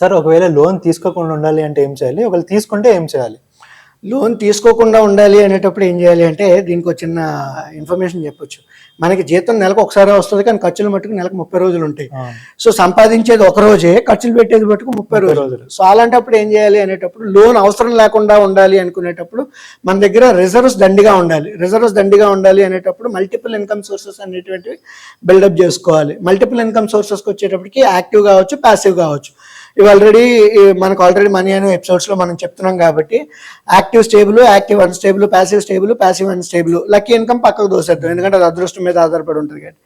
Sir ఒకవేళ loan తీసుకోకుండా ఉండాలి అంటే ఏం చేయాలి? ఒకవేళ తీసుకుంటే ఏం చేయాలి? లోన్ తీసుకోకుండా ఉండాలి అనేటప్పుడు ఏం చేయాలి అంటే దీనికి ఒక చిన్న ఇన్ఫర్మేషన్ చెప్పొచ్చు. మనకి జీతం నెలకు ఒకసారి వస్తుంది కానీ ఖర్చులు మట్టుకు నెలకు ముప్పై రోజులు ఉంటాయి. సో సంపాదించేది ఒక రోజే ఖర్చులు పెట్టేది మట్టుకు ముప్పై రోజులు. సో అలాంటప్పుడు ఏం చేయాలి అనేటప్పుడు లోన్ అవసరం లేకుండా ఉండాలి అనుకునేటప్పుడు మన దగ్గర రిజర్వ్స్ దండిగా ఉండాలి. రిజర్వ్స్ దండిగా ఉండాలి అనేటప్పుడు మల్టిపుల్ ఇన్కమ్ సోర్సెస్ అనేటువంటివి బిల్డప్ చేసుకోవాలి. మల్టిపుల్ ఇన్కమ్ సోర్సెస్కి వచ్చేటప్పటికి యాక్టివ్ కావచ్చు ప్యాసివ్ కావచ్చు. ఇవి ఆల్రెడీ మనకు ఆల్రెడీ మనీ అనే ఎపిసోడ్స్లో మనం చెప్తున్నాం కాబట్టి active stable active unstable passive stable passive unstable lucky income పక్కకు దోసేద్దాం. ఎందుకంటే అది అదృష్టం మీద ఆధారపడి ఉంటుంది కాబట్టి.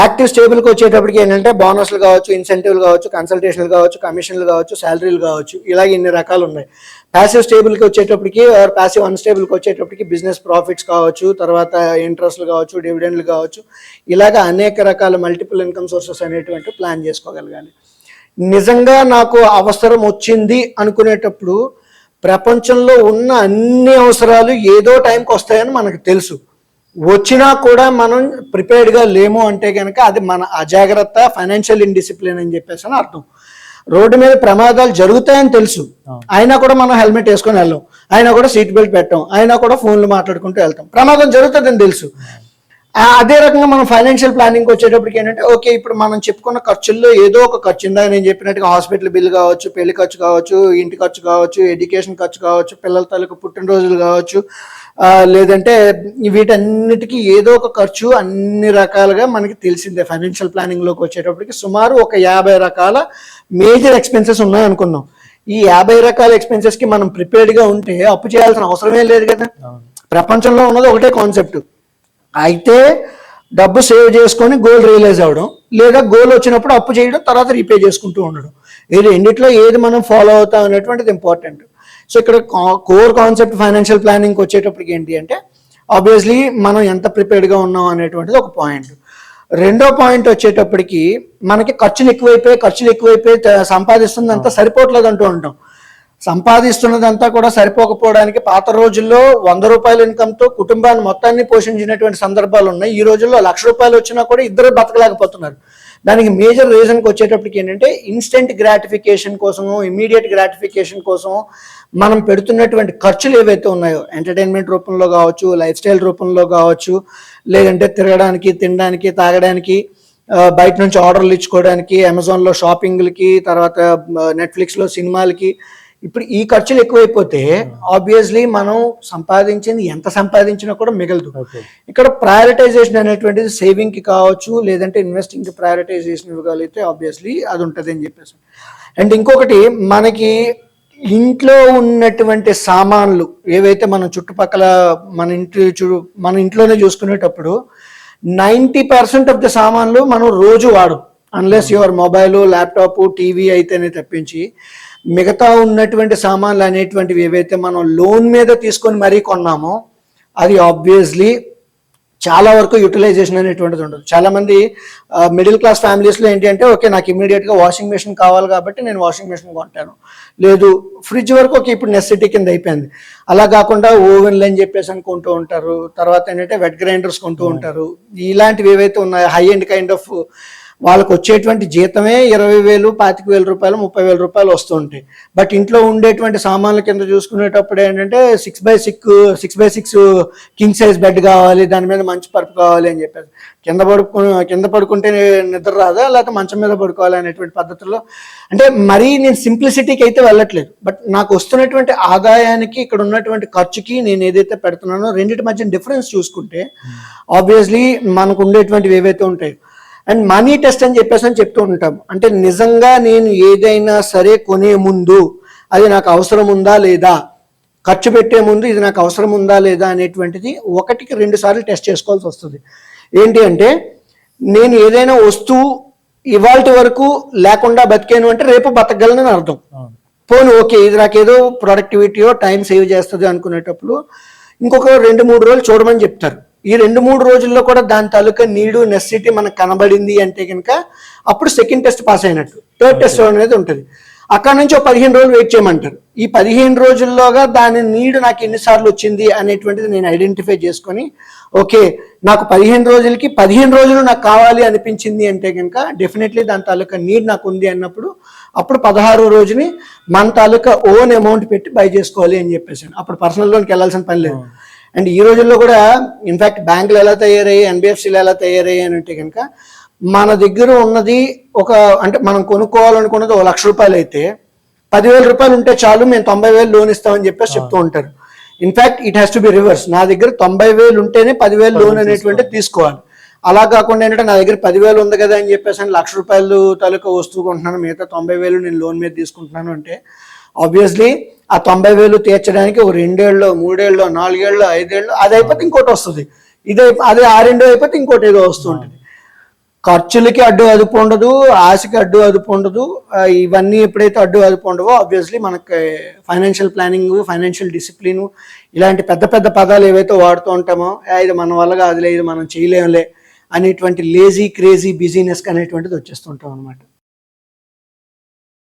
యాక్టివ్ స్టేబుల్కి వచ్చేటప్పటికి ఏంటంటే బోనస్లు కావచ్చు ఇన్సెంటివ్లు కావచ్చు కన్సల్టేషన్లు కావచ్చు కమిషన్లు కావచ్చు శాలరీలు కావచ్చు ఇలాగే ఇన్ని రకాలు ఉన్నాయి. ప్యాసివ్ స్టేబుల్కి వచ్చేటప్పటికి ప్యాసివ్ అన్స్టేబుల్కి వచ్చేటప్పటికి బిజినెస్ ప్రాఫిట్స్ కావచ్చు తర్వాత ఇంట్రెస్ట్లు కావచ్చు డివిడెండ్లు కావచ్చు ఇలాగ అనేక రకాల మల్టిపుల్ ఇన్కమ్ సోర్సెస్ అనేటువంటి ప్లాన్ చేసుకోగలగాలి. నిజంగా నాకు అవసరం వచ్చింది అనుకునేటప్పుడు ప్రపంచంలో ఉన్న అన్ని అవసరాలు ఏదో టైంకి వస్తాయని మనకు తెలుసు. వచ్చినా కూడా మనం ప్రిపేర్డ్గా లేము అంటే కనుక అది మన అజాగ్రత్త ఫైనాన్షియల్ ఇండిసిప్లిన్ అని చెప్పేసి అని అర్థం. రోడ్డు మీద ప్రమాదాలు జరుగుతాయని తెలుసు. అయినా కూడా మనం హెల్మెట్ వేసుకొని వెళ్ళాం. అయినా కూడా సీట్ బెల్ట్ పెట్టాం. అయినా కూడా ఫోన్లు మాట్లాడుకుంటూ వెళ్తాం. ప్రమాదం జరుగుతుందని తెలుసు. అదే రకంగా మనం ఫైనాన్షియల్ ప్లానింగ్ వచ్చేటప్పటికి ఏంటంటే ఓకే ఇప్పుడు మనం చెప్పుకున్న ఖర్చుల్లో ఏదో ఒక ఖర్చు ఇందాక నేను చెప్పినట్టుగా హాస్పిటల్ బిల్ కావచ్చు పెళ్ళి ఖర్చు కావచ్చు ఇంటి ఖర్చు కావచ్చు ఎడ్యుకేషన్ ఖర్చు కావచ్చు పిల్లల తాలూకు పుట్టినరోజులు కావచ్చు లేదంటే వీటన్నిటికీ ఏదో ఒక ఖర్చు అన్ని రకాలుగా మనకి తెలిసిందే ఫైనాన్షియల్ ప్లానింగ్లోకి వచ్చేటప్పటికి. సుమారు ఒక యాభై రకాల మేజర్ ఎక్స్పెన్సెస్ ఉన్నాయి అనుకుందాం. ఈ యాభై రకాల ఎక్స్పెన్సెస్కి మనం ప్రిపేర్డ్గా ఉంటే అప్పు చేయాల్సిన అవసరమే లేదు కదా. ప్రపంచంలో ఉన్నది ఒకటే కాన్సెప్ట్ అయితే డబ్బు సేవ్ చేసుకొని గోల్ రియలైజ్ అవ్వడం లేదా గోల్ వచ్చినప్పుడు అప్పు చేయడం తర్వాత రీపే చేసుకుంటూ ఉండడం. ఇది రెండిట్లో ఏది మనం ఫాలో అవుతాం అనేటువంటిది ఇంపార్టెంట్ సో ఇక్కడ కోర్ కాన్సెప్ట్ ఫైనాన్షియల్ ప్లానింగ్కి వచ్చేటప్పటికి ఏంటి అంటే ఆబ్వియస్లీ మనం ఎంత ప్రిపేర్డ్గా ఉన్నాం అనేటువంటిది ఒక పాయింట్ రెండో పాయింట్ వచ్చేటప్పటికి మనకి ఖర్చులు ఎక్కువైపోయి ఖర్చులు ఎక్కువైపోయి త- సంపాదిస్తుందంతా సరిపోవట్లేదు అంటూ ఉంటాం సంపాదిస్తున్నదంతా కూడా సరిపోకపోవడానికి పాత రోజుల్లో వంద రూపాయల ఇన్కమ్తో కుటుంబాన్ని మొత్తాన్ని పోషించినటువంటి సందర్భాలు ఉన్నాయి. ఈ రోజుల్లో లక్ష రూపాయలు వచ్చినా కూడా ఇద్దరు బతకలేకపోతున్నారు. దానికి మేజర్ రీజన్కి వచ్చేటప్పటికి ఏంటంటే ఇన్స్టెంట్ గ్రాటిఫికేషన్ కోసము ఇమీడియట్ గ్రాటిఫికేషన్ కోసం మనం పెడుతున్నటువంటి ఖర్చులు ఏవైతే ఉన్నాయో ఎంటర్టైన్మెంట్ రూపంలో కావచ్చు లైఫ్ స్టైల్ రూపంలో కావచ్చు లేదంటే తిరగడానికి తినడానికి తాగడానికి బయట నుంచి ఆర్డర్లు ఇచ్చుకోవడానికి అమెజాన్లో షాపింగ్లకి తర్వాత నెట్ఫ్లిక్స్లో సినిమాలకి ఇప్పుడు ఈ ఖర్చులు ఎక్కువైపోతే ఆబ్వియస్లీ మనం సంపాదించింది ఎంత సంపాదించినా కూడా మిగలదు. ఇక్కడ ప్రయారిటైజేషన్ అనేటువంటిది సేవింగ్కి కావచ్చు లేదంటే ఇన్వెస్టింగ్కి ప్రయారిటైజేషన్ ఇవ్వగలిగితే ఆబ్వియస్లీ అది ఉంటుంది అని చెప్పేసి. అండ్ ఇంకొకటి మనకి ఇంట్లో ఉన్నటువంటి సామాన్లు ఏవైతే మనం చుట్టుపక్కల మన ఇంటి మన ఇంట్లోనే చూసుకునేటప్పుడు నైంటీ పర్సెంట్ ఆఫ్ ద సామాన్లు మనం రోజు వాడం unless your mobile laptop TV అయితేనే తప్పించి మిగతా ఉన్నటువంటి సామాన్లు అనేటువంటివి ఏవైతే మనం లోన్ మీద తీసుకొని మరీ కొన్నామో అది ఆబ్వియస్లీ చాలా వరకు యూటిలైజేషన్ అనేటువంటిది ఉండదు. చాలా మంది మిడిల్ క్లాస్ ఫ్యామిలీస్లో ఏంటి అంటే ఓకే నాకు ఇమీడియట్గా వాషింగ్ మెషిన్ కావాలి కాబట్టి నేను వాషింగ్ మెషిన్ కొంటాను. లేదు ఫ్రిడ్జ్ వరకు ఓకే ఇప్పుడు నెసెసిటీ కింద అయిపోయింది. అలా కాకుండా ఓవెన్లు అని చెప్పేసి అని కొంటూ ఉంటారు. తర్వాత ఏంటంటే వెట్ గ్రైండర్స్ కొంటూ ఉంటారు. ఇలాంటివి ఏవైతే ఉన్నాయో హై ఎండ్ కైండ్ ఆఫ్ వాళ్ళకు వచ్చేటువంటి జీతమే ఇరవై వేలు పాతిక వేల రూపాయలు ముప్పై వేల రూపాయలు వస్తూ ఉంటాయి. బట్ ఇంట్లో ఉండేటువంటి సామాన్ల కింద చూసుకునేటప్పుడు ఏంటంటే six by six six by six king size bed కావాలి దాని మీద మంచి పరుపు కావాలి అని చెప్పేసి. కింద పడుకు కింద పడుకుంటే నిద్ర రాదా? లేకపోతే మంచం మీద పడుకోవాలి అనేటువంటి పద్ధతిలో అంటే మరీ నేను సింప్లిసిటీకి అయితే వెళ్ళట్లేదు. బట్ నాకు వస్తున్నటువంటి ఆదాయానికి ఇక్కడ ఉన్నటువంటి ఖర్చుకి నేను ఏదైతే పెడుతున్నానో రెండింటి మధ్య డిఫరెన్స్ చూసుకుంటే ఆబ్వియస్లీ మనకు ఉండేటువంటివి ఏవైతే ఉంటాయో అండ్ మనీ టెస్ట్ అని చెప్పేసి అని చెప్తూ ఉంటాం. అంటే నిజంగా నేను ఏదైనా సరే కొనే ముందు అది నాకు అవసరం ఉందా లేదా? ఖర్చు పెట్టే ముందు ఇది నాకు అవసరం ఉందా లేదా అనేటువంటిది ఒకటికి రెండు సార్లు టెస్ట్ చేసుకోవాల్సి వస్తుంది. ఏంటి అంటే నేను ఏదైనా వస్తువు ఇవాళ వరకు లేకుండా బతికాను అంటే రేపు బతకగలనని అర్థం. పోను ఓకే ఇది నాకు ఏదో ప్రొడక్టివిటీయో టైం సేవ్ చేస్తుంది అనుకునేటప్పుడు ఇంకొక రెండు మూడు రోజులు చూడమని చెప్తారు. ఈ రెండు మూడు రోజుల్లో కూడా దాని తాలూకా నీడు నెసిటీ మనకు కనబడింది అంటే కనుక అప్పుడు సెకండ్ టెస్ట్ పాస్ అయినట్టు. థర్డ్ టెస్ట్ అనేది ఉంటుంది. అక్కడ నుంచి ఒక పదిహేను రోజులు వెయిట్ చేయమంటారు. ఈ పదిహేను రోజుల్లోగా దాని నీడ్ నాకు ఎన్నిసార్లు వచ్చింది అనేటువంటిది నేను ఐడెంటిఫై చేసుకొని ఓకే నాకు పదిహేను రోజులకి పదిహేను రోజులు నాకు కావాలి అనిపించింది అంటే కనుక డెఫినెట్లీ దాని తాలూకా నీడ్ నాకు ఉంది అన్నప్పుడు అప్పుడు పదహారో రోజుని మన తాలూకా ఓన్ అమౌంట్ పెట్టి బై చేసుకోవాలి అని చెప్పేసి అప్పుడు పర్సనల్ లోన్కి వెళ్ళాల్సిన పని లేదు. అండ్ ఈ రోజుల్లో కూడా ఇన్ఫాక్ట్ బ్యాంకులు ఎలా తయారయ్యాయి ఎన్బిఎఫ్సీలు ఎలా తయారయ్యాయి అని అంటే కనుక మన దగ్గర ఉన్నది ఒక అంటే మనం కొనుక్కోవాలనుకున్నది ఒక లక్ష రూపాయలు అయితే పదివేల రూపాయలు ఉంటే చాలు మేము తొంభై వేలు లోన్ ఇస్తామని చెప్పేసి చెప్తూ ఉంటారు. In fact it has to be reverse నా దగ్గర తొంభై వేలు ఉంటేనే పదివేలు లోన్ అనేటువంటి తీసుకోవాలి. అలా కాకుండా ఏంటంటే నా దగ్గర పదివేలు ఉంది కదా అని చెప్పేసి అని లక్ష రూపాయలు తాలూకా వస్తువు కొంటున్నాను మిగతా తొంభై వేలు నేను లోన్ మీద తీసుకుంటున్నాను అంటే ఆబ్వియస్లీ ఆ తొంభై వేలు తీర్చడానికి ఒక రెండేళ్ళు మూడేళ్ళు నాలుగేళ్ళు ఐదేళ్ళు అది అయిపోతే ఇంకోటి వస్తుంది. ఇదే అదే ఆ రెండు అయిపోతే ఇంకోటి ఏదో వస్తుంటుంది ఖర్చులకి అడ్డు అదుపు ఉండదు ఆశకి అడ్డు అదుపు ఉండదు. ఇవన్నీ ఎప్పుడైతే అడ్డు అదుపు ఉండవో ఆబ్వియస్లీ మనకి ఫైనాన్షియల్ ప్లానింగ్ ఫైనాన్షియల్ డిసిప్లిన్ ఇలాంటి పెద్ద పెద్ద పదాలు ఏవైతే వాడుతూ ఉంటామో ఇది మన వల్ల కాదులే ఇది మనం చేయలేములే అనేటువంటి లేజీ క్రేజీ బిజీనెస్ అనేటువంటిది వచ్చేస్తుంటాం అనమాట